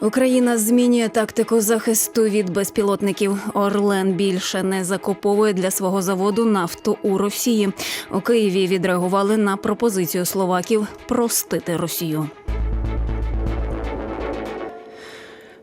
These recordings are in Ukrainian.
Україна змінює тактику захисту від безпілотників. Орлен більше не закуповує для свого заводу нафту у Росії. У Києві відреагували на пропозицію словаків простити Росію.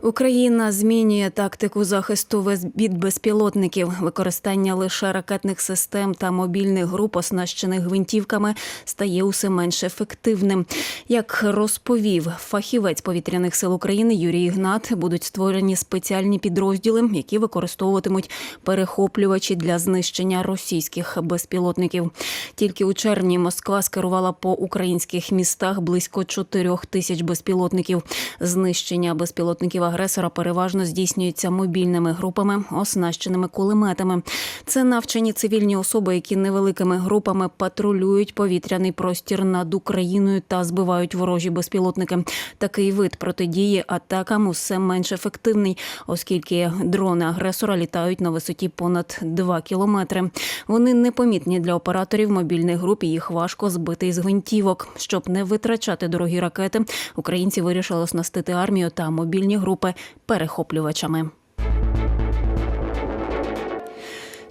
Україна змінює тактику захисту від безпілотників. Використання лише ракетних систем та мобільних груп, оснащених гвинтівками, стає усе менш ефективним. Як розповів фахівець повітряних сил України Юрій Ігнат, будуть створені спеціальні підрозділи, які використовуватимуть перехоплювачі для знищення російських безпілотників. Тільки у червні Москва скерувала по українських містах близько 4 тисяч безпілотників. Знищення безпілотників агресора переважно здійснюється мобільними групами, оснащеними кулеметами. Це навчені цивільні особи, які невеликими групами патрулюють повітряний простір над Україною та збивають ворожі безпілотники. Такий вид протидії атакам усе менш ефективний, оскільки дрони агресора літають на висоті понад 2 кілометри. Вони непомітні для операторів мобільних груп. і Їх важко збити із гвинтівок. Щоб не витрачати дорогі ракети, українці вирішили оснастити армію та мобільні групи перехоплювачами.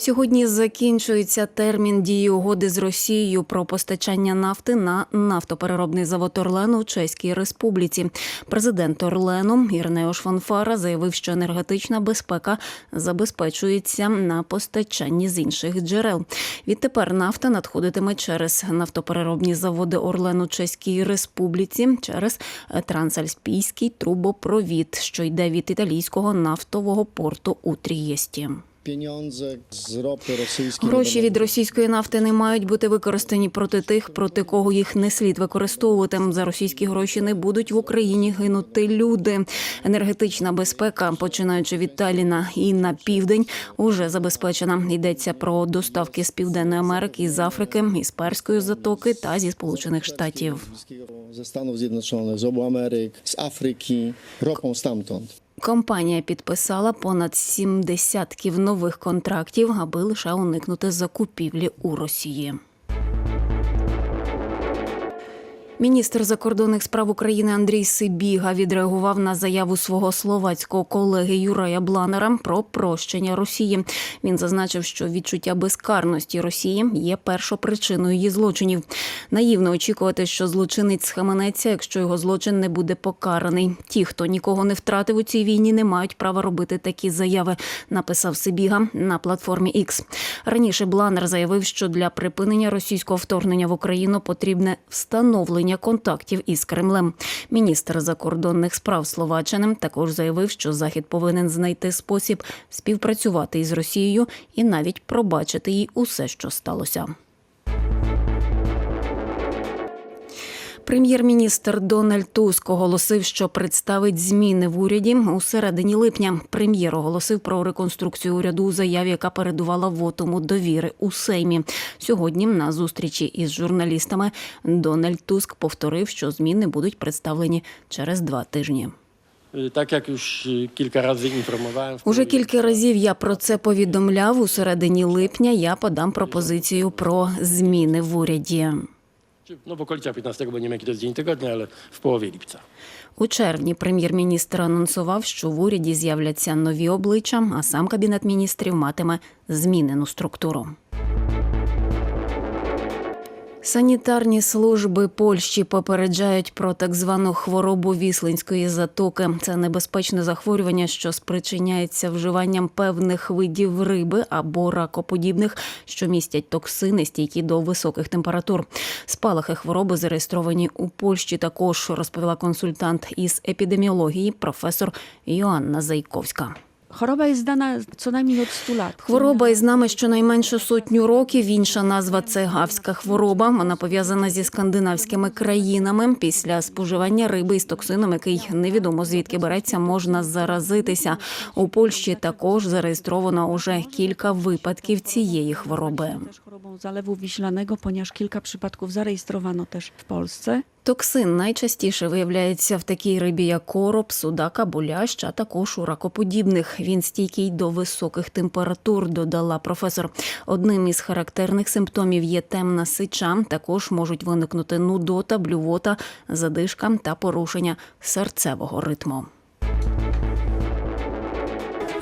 Сьогодні закінчується термін дії угоди з Росією про постачання нафти на нафтопереробний завод Орлену у Чеській Республіці. Президент Орлену Ірнеош Фанфара заявив, що енергетична безпека забезпечується на постачанні з інших джерел. Відтепер нафта надходитиме через нафтопереробні заводи Орлену Чеській Республіці через трансальпійський трубопровід, що йде від італійського нафтового порту у Трієсті. Гроші від російської нафти не мають бути використані проти тих, проти кого їх не слід використовувати. За російські гроші не будуть в Україні гинути люди. Енергетична безпека, починаючи від Таліна і на південь, уже забезпечена. Йдеться про доставки з південної Америки, з Африки, із Перської затоки та зі Сполучених Штатів. Stanów Zjednoczonych, z obu Ameryk, z Afryki, ropą stamtąd. Компанія підписала понад сім десятків нових контрактів, аби лише уникнути закупівлі у Росії. Міністр закордонних справ України Андрій Сибіга відреагував на заяву свого словацького колеги Юрая Бланера про прощення Росії. Він зазначив, що відчуття безкарності Росії є першопричиною її злочинів. Наївно очікувати, що злочинець схаменеться, якщо його злочин не буде покараний. Ті, хто нікого не втратив у цій війні, не мають права робити такі заяви. Написав Сибіга на платформі X. Раніше Бланер заявив, що для припинення російського вторгнення в Україну потрібне встановлення контактів із Кремлем. Міністр закордонних справ Словаччини також заявив, що Захід повинен знайти спосіб співпрацювати із Росією і навіть пробачити їй усе, що сталося. Прем'єр-міністр Дональд Туск оголосив, що представить зміни в уряді у середині липня. Прем'єр оголосив про реконструкцію уряду у заяві, яка передувала вотому довіри у Сеймі. Сьогодні на зустрічі із журналістами Дональд Туск повторив, що зміни будуть представлені через два тижні. Jak już y, kilka razy Уже кілька разів я про це повідомляв. У середині липня я подам пропозицію про зміни в уряді. Czy- в okolicach 15, bo nie wiem jaki to jest dzień tygodnia, ale w. У червні прем'єр-міністр анонсував, що в уряді з'являться нові обличчя, а сам кабінет міністрів матиме змінену структуру. Санітарні служби Польщі попереджають про так звану хворобу віслинської затоки. Це небезпечне захворювання, що спричиняється вживанням певних видів риби або ракоподібних, що містять токсини, стійкі до високих температур. Спалахи хвороби зареєстровані у Польщі. Також розповіла консультант із епідеміології професор Йоанна Зайковська. Choroba jest znana co najmniej od 100 lat. Хвороба із нами щонайменше сотню років. Інша назва це гавська хвороба. Вона пов'язана зі скандинавськими країнами. Після споживання риби із токсином, який невідомо звідки береться, можна заразитися. У Польщі також зареєстровано уже кілька випадків цієї хвороби. Chorobą zalewu wiślanego, ponieważ kilka przypadków zarejestrowano też w Polsce. Токсин найчастіше виявляється в такій рибі, як короб, судака, болящ, а також у ракоподібних. Він стійкий до високих температур, додала професор. Одним із характерних симптомів є темна сича. Також можуть виникнути нудота, блювота, задишка та порушення серцевого ритму.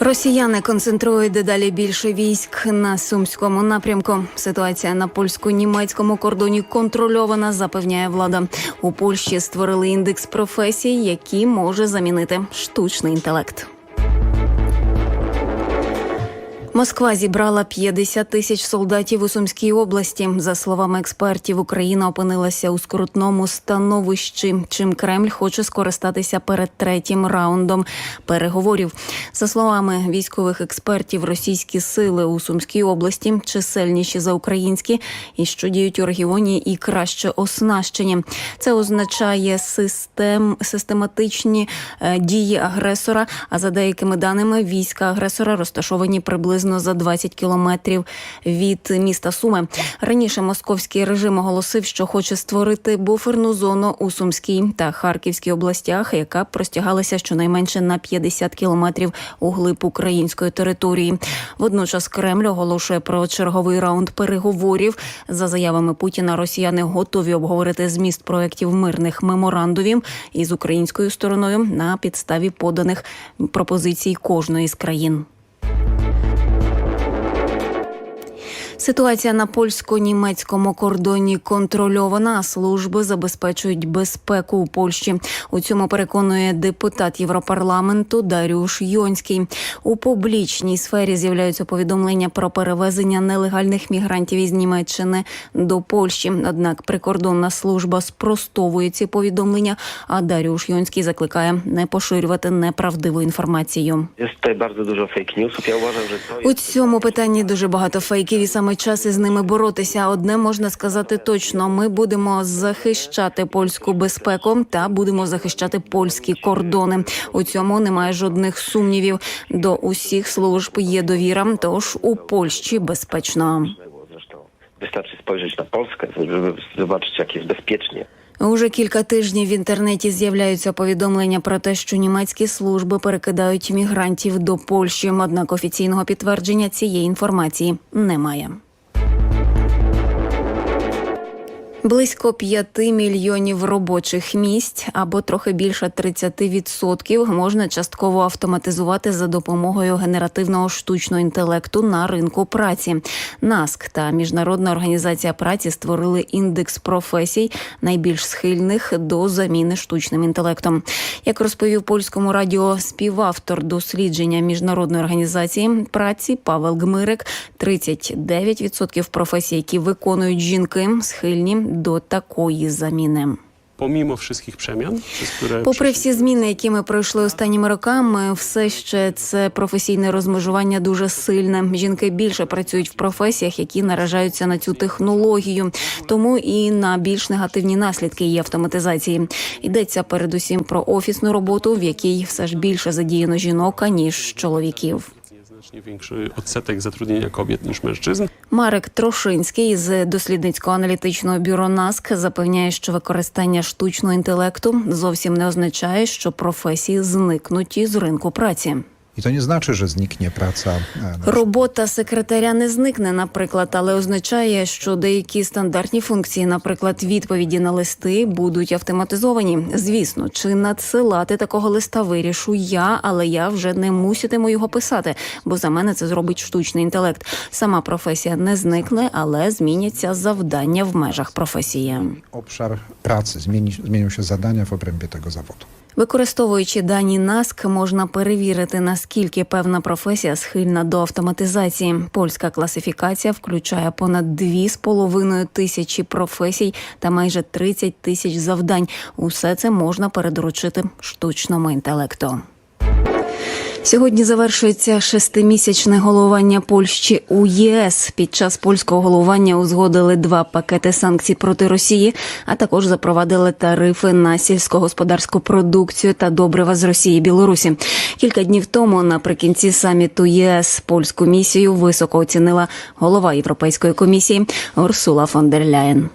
Росіяни концентрують дедалі більше військ на сумському напрямку. Ситуація на польсько-німецькому кордоні контрольована, запевняє влада. У Польщі створили індекс професій, які може замінити штучний інтелект. Москва зібрала 50 тисяч солдатів у Сумській області. За словами експертів, Україна опинилася у скрутному становищі. Чим Кремль хоче скористатися перед третім раундом переговорів. За словами військових експертів, російські сили у Сумській області чисельніші за українські і що діють у регіоні і краще оснащені. Це означає систем систематичні е, дії агресора. А за деякими даними, війська агресора розташовані приблизно за 20 кілометрів від міста Суми. Раніше московський режим оголосив, що хоче створити буферну зону у Сумській та Харківській областях, яка простягалася щонайменше на 50 кілометрів у глиб української території. Водночас Кремль оголошує про черговий раунд переговорів. За заявами Путіна, росіяни готові обговорити зміст проєктів мирних меморандумів із українською стороною на підставі поданих пропозицій кожної з країн. Ситуація на польсько-німецькому кордоні контрольована. Служби забезпечують безпеку у Польщі. У цьому переконує депутат Європарламенту Дарюш Йонський. У публічній сфері з'являються повідомлення про перевезення нелегальних мігрантів із Німеччини до Польщі. Однак прикордонна служба спростовує ці повідомлення. А Дарюш Йонський закликає не поширювати неправдиву інформацію. У цьому питанні дуже багато фейків, і саме час із ними боротися. Одне можна сказати точно: ми будемо захищати польську безпеку та будемо захищати польські кордони. У цьому немає жодних сумнівів. До усіх служб є довіра. Тож у Польщі безпечно. Wystarczy spojrzeć na Polskę, żeby zobaczyć, jak jest bezpiecznie. Уже кілька тижнів в інтернеті з'являються повідомлення про те, що німецькі служби перекидають мігрантів до Польщі. Однак офіційного підтвердження цієї інформації немає. Близько 5 мільйонів робочих місць або трохи більше 30% можна частково автоматизувати за допомогою генеративного штучного інтелекту на ринку праці. НАСК та Міжнародна організація праці створили індекс професій найбільш схильних до заміни штучним інтелектом. Як розповів польському радіо співавтор дослідження міжнародної організації праці Павел Гмирик, 39% професій, які виконують жінки, схильні до такої заміни. pomimo wszystkich przemian, które Попри всі зміни, які ми пройшли останніми роками, все ще це професійне розмежування дуже сильне. Жінки більше працюють в професіях, які наражаються на цю технологію, тому і на більш негативні наслідки її автоматизації. Йдеться передусім про офісну роботу, в якій все ж більше задіяно жінок аніж чоловіків. Znacznie większy odsetek zatrudnienia kobiet ніж mężczyzn. Марик Трошинський з дослідницького аналітичного бюро НАСК запевняє, що використання штучного інтелекту зовсім не означає, що професії зникнуті з ринку праці. Nie znaczy, że zniknie praca. e, na przykład Робота секретаря не зникне, наприклад, але означає, що деякі стандартні функції, наприклад, відповіді на листи, будуть автоматизовані. Звісно, чи надсилати такого листа вирішу я, але я вже не муситиму його писати, бо за мене це зробить штучний інтелект. Сама професія не зникне, але зміняться завдання в межах професії. Zmieni, zmienią się zadania w obrębie tego zawodu. Використовуючи дані НАСК, можна перевірити, наскільки певна професія схильна до автоматизації. Польська класифікація включає понад 2,5 тисячі професій та майже 30 тисяч завдань. Усе це можна передоручити штучному інтелекту. Сьогодні завершується шестимісячне головування Польщі у ЄС. Під час польського головування узгодили два пакети санкцій проти Росії, а також запровадили тарифи на сільськогосподарську продукцію та добрива з Росії і Білорусі. Кілька днів тому, наприкінці саміту ЄС, польську місію високо оцінила голова Європейської комісії Урсула фон дер Ляєн.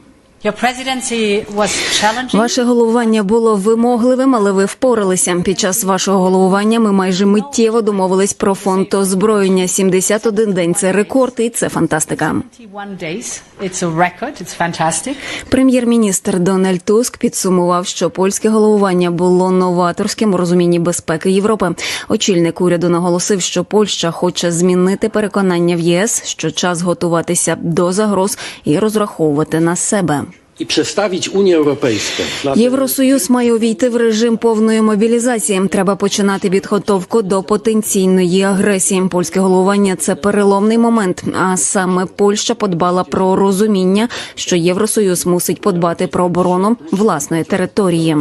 Ваше головування було вимогливим, але ви впоралися. Під час вашого головування ми майже миттєво домовились про фонд озброєння. 71 день це рекорд, і це фантастика. 21 days. It's a record. It's fantastic. Прем'єр-міністр Дональд Туск підсумував, що польське головування було новаторським у розумінні безпеки Європи. Очільник уряду наголосив, що Польща хоче змінити переконання в ЄС, що час готуватися до загроз і розраховувати на себе. I представити Унію Європейську. Євросоюз має увійти в режим повної мобілізації. Треба починати підготовку до потенційної агресії. Польське головування це переломний момент. А саме Польща подбала про розуміння, що Євросоюз мусить подбати про оборону власної території.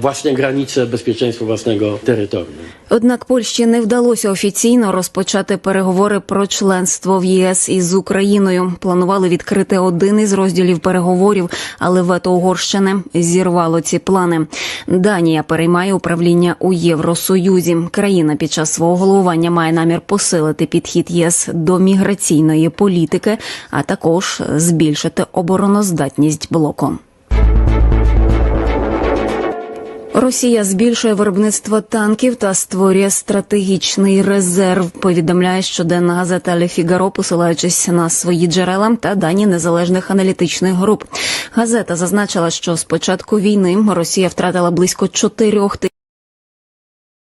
Własne granice, bezpieczeństwo własnego terytorium. Однак Польщі не вдалося офіційно розпочати переговори про членство в ЄС із Україною. Планували відкрити один із розділів переговорів, але вето Угорщини зірвало ці плани. Данія переймає управління у Євросоюзі. Країна під час свого головування має намір посилити підхід ЄС до міграційної політики, а також збільшити обороноздатність блоку. Росія збільшує виробництво танків та створює стратегічний резерв. Повідомляє щоденна газета «Ле Фігаро», посилаючись на свої джерела та дані незалежних аналітичних груп. Газета зазначила, що з початку війни Росія втратила близько чотирьох тисяч.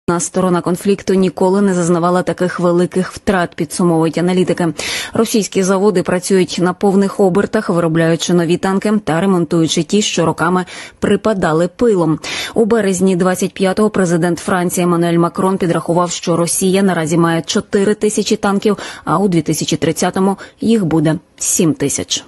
На сторона конфлікту ніколи не зазнавала таких великих втрат, підсумовують аналітики. Російські заводи працюють на повних обертах, виробляючи нові танки та ремонтуючи ті, що роками припадали пилом. У березні 25-го президент Франції Еммануель Макрон підрахував, що Росія наразі має 4 тисячі танків, а у 2030-му їх буде 7 тисяч.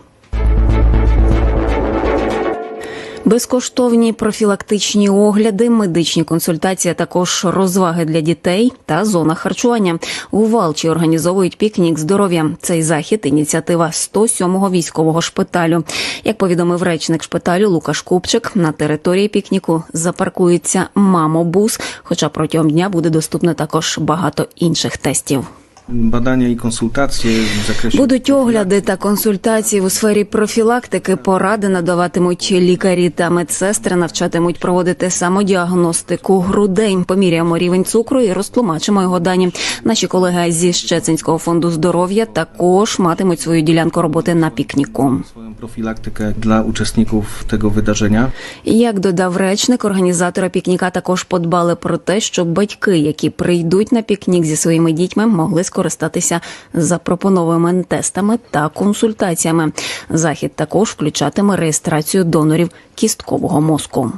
Безкоштовні профілактичні огляди, медичні консультації, а також розваги для дітей та зона харчування. У Валчі організовують пікнік здоров'я. Цей захід ініціатива 107-го військового шпиталю. Як повідомив речник шпиталю Лукаш Купчик, на території пікніку запаркується мамобус. Хоча протягом дня буде доступно також багато інших тестів. Badania i konsultacje w zakresie Будуть огляди та консультації у сфері профілактики. Поради надаватимуть лікарі та медсестри, навчатимуть проводити самодіагностику грудей. Поміряємо рівень цукру і розтлумачимо його дані. Наші колеги зі Щецинського фонду здоров'я також матимуть свою ділянку роботи на пікніку. profilaktykę dla uczestników tego wydarzenia. Як додав речник, організатори пікніка також подбали про те, щоб батьки, які прийдуть на пікнік зі своїми дітьми, могли скористатися запропонованими тестами та консультаціями. Захід також включатиме реєстрацію донорів кісткового мозку.